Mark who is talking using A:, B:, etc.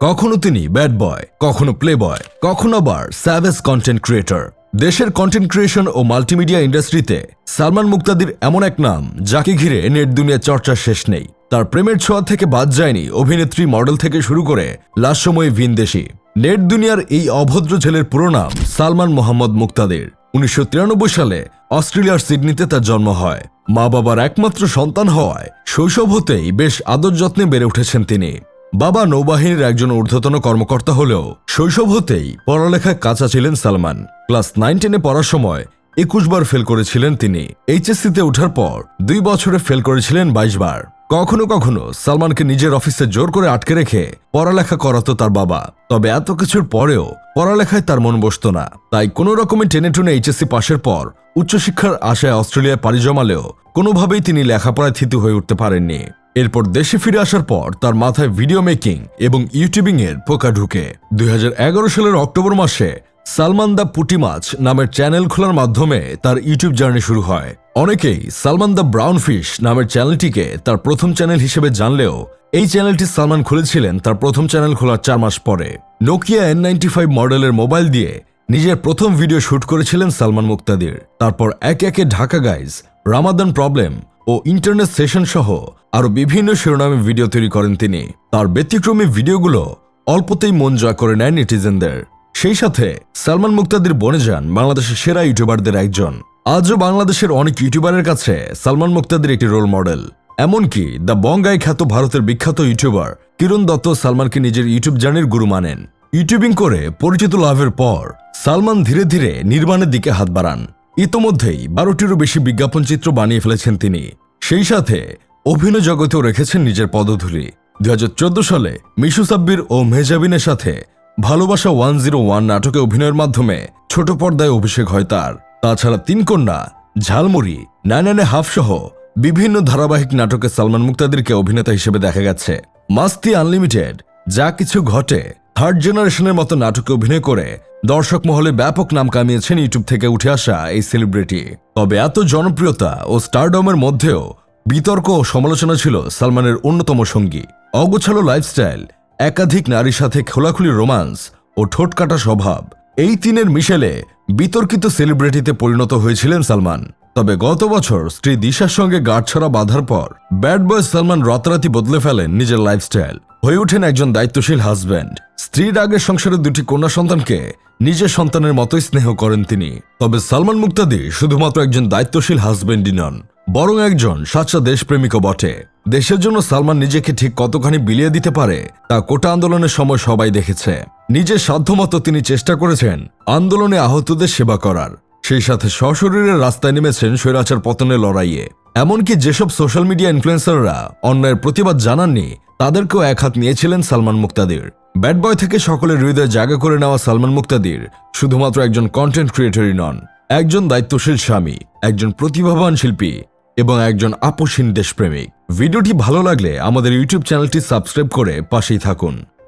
A: কখনো তিনি bad boy কখনো প্লে বয় কখনো আবার স্যাভেজ কন্টেন্ট ক্রিয়েটর দেশের কন্টেন্ট ক্রিয়েশন ও মাল্টিমিডিয়া ইন্ডাস্ট্রিতে সালমান মুক্তাদির এমন এক নাম, যাকে ঘিরে নেট দুনিয়া চর্চার শেষ নেই। তার প্রেমের ছোঁয়া থেকে বাদ যায়নি অভিনেত্রী মডেল থেকে শুরু করে লাস্যময়ী ভিনদেশি নেট দুনিয়ার এই অভদ্র ছেলের পুরো নাম সালমান মোহাম্মদ মুক্তাদির। উনিশশো সালে অস্ট্রেলিয়ার সিডনিতে তার জন্ম হয়। মা বাবার একমাত্র সন্তান হওয়ায় শৈশব হতেই বেশ আদর যত্নে বেড়ে উঠেছেন তিনি। বাবা নৌবাহিনীর একজন ঊর্ধ্বতন কর্মকর্তা হলেও শৈশব হতেই পড়ালেখায় কাঁচা ছিলেন সালমান। ক্লাস নাইন টেনে পড়ার সময় একুশ বার ফেল করেছিলেন তিনি। এইচএসসিতে ওঠার পর দুই বছরে ফেল করেছিলেন বাইশ বার। কখনো কখনো সালমানকে নিজের অফিসে জোর করে আটকে রেখে পড়ালেখা করাতো তার বাবা। তবে এত কিছুর পরেও পড়ালেখায় তার মন বসত না। তাই কোনো রকমে টেনে টুনে এইচএসসি পাশের পর উচ্চশিক্ষার আশায় অস্ট্রেলিয়ায় পাড়ি জমালেও কোনোভাবেই তিনি লেখাপড়ায় থিতু হয়ে উঠতে পারেননি। এরপর দেশে ফিরে আসার পর তার মাথায় ভিডিও মেকিং এবং ইউটিউবিং এর পোকা ঢুকে। দুই হাজার এগারো সালের অক্টোবর মাসে সালমান দা পুটি মাছ নামের চ্যানেল খোলার মাধ্যমে তার ইউটিউব জার্নি শুরু হয়। অনেকেই সালমান দ্য ব্রাউন ফিশ নামের চ্যানেলটিকে তার প্রথম চ্যানেল হিসেবে জানলেও এই চ্যানেলটি সালমান খুলেছিলেন তার প্রথম চ্যানেল খোলার চার মাস পরে। নোকিয়া এন নাইনটি ফাইভ মডেলের মোবাইল দিয়ে নিজের প্রথম ভিডিও শুট করেছিলেন সালমান মুক্তাদির। তারপর একে একে ঢাকা গাইজ রামাদান প্রবলেম ও ইন্টারনেট সেশন সহ আরও বিভিন্ন শিরোনামে ভিডিও তৈরি করেন তিনি। তার ব্যতিক্রমী ভিডিওগুলো অল্পতেই মন জয় করে নেয় নেটিজেনদের সেই সাথে সালমান মুক্তাদির বনে যান বাংলাদেশের সেরা ইউটিউবারদের একজন। আজও বাংলাদেশের অনেক ইউটিউবারের কাছে সালমান মুক্তাদির একটি রোল মডেল এমনকি দ্য বঙ্গাই খ্যাত ভারতের বিখ্যাত ইউটিউবার কিরণ দত্ত সালমানকে নিজের ইউটিউব জার্নির গুরু মানেন। ইউটিউবিং করে পরিচিত লাভের পর সালমান ধীরে ধীরে নির্মাণের দিকে হাত বাড়ান। ইতোমধ্যেই বারোটিরও বেশি বিজ্ঞাপন চিত্র বানিয়ে ফেলেছেন তিনি। সেই সাথে অভিনয় জগতেও রেখেছেন নিজের পদধূলি। দু হাজার চোদ্দ সালে মিশু সাব্বির ও মেহজাবিনের সাথে ভালোবাসা ওয়ান জিরো ওয়ান নাটকে অভিনয়ের মাধ্যমে ছোট পর্দায় অভিষেক হয় তার। তাছাড়া তিন কন্যা, ঝালমুড়ি নানানে হাফ সহ বিভিন্ন ধারাবাহিক নাটকে সালমান মুক্তাদিরকে অভিনেতা হিসেবে দেখা গেছে। মাস্তি আনলিমিটেড, যা কিছু ঘটে থার্ড জেনারেশনের মতো নাটকে অভিনয় করে দর্শক মহলে ব্যাপক নাম কামিয়েছেন ইউটিউব থেকে উঠে আসা এই সেলিব্রিটি তবে এত জনপ্রিয়তা ও স্টারডমের মধ্যেও বিতর্ক ও সমালোচনা ছিল সালমানের অন্যতম সঙ্গী। অগোছালো লাইফস্টাইল একাধিক নারীর সাথে খোলাখুলি রোমান্স ও ঠোঁট কাটা স্বভাব, এই তিনের মিশেলে বিতর্কিত সেলিব্রিটিতে পরিণত হয়েছিলেন সালমান। তবে গত বছর স্ত্রী দিশার সঙ্গে গাঁটছড়া বাঁধার পর ব্যাড বয় সালমান রাতারাতি বদলে ফেলেন নিজের লাইফস্টাইল হয়ে ওঠেন একজন দায়িত্বশীল হাজব্যান্ড স্ত্রীর আগের সংসারের দুটি কন্যা সন্তানকে নিজের সন্তানের মতোই স্নেহ করেন তিনি। তবে সালমান মুক্তাদি শুধুমাত্র একজন দায়িত্বশীল হাজব্যান্ডই নন, বরং একজন সাচ্চা দেশপ্রেমিকও বটে। দেশের জন্য সালমান নিজেকে ঠিক কতখানি বিলিয়ে দিতে পারে, তা কোটা আন্দোলনের সময় সবাই দেখেছে। নিজের সাধ্যমতো তিনি চেষ্টা করেছেন আন্দোলনে আহতদের সেবা করার। সেই সাথে সশরীরে রাস্তায় নেমেছেন স্বৈরাচার পতনের লড়াইয়ে। এমনকি যেসব সোশ্যাল মিডিয়া ইনফ্লুয়েন্সাররা অন্যায়ের প্রতিবাদ জানাননি, তাদেরকেও এক হাত নিয়েছিলেন সালমান মুক্তাদির। ব্যাড বয় থেকে সকলের হৃদয়ে জায়গা করে নেওয়া সালমান মুক্তাদির শুধুমাত্র একজন কন্টেন্ট ক্রিয়েটরই নন, একজন দায়িত্বশীল স্বামী, একজন প্রতিভাবান শিল্পী এবং একজন আপোষহীন দেশপ্রেমিক। ভিডিওটি ভালো লাগলে আমাদের ইউটিউব চ্যানেলটি সাবস্ক্রাইব করে পাশেই থাকুন।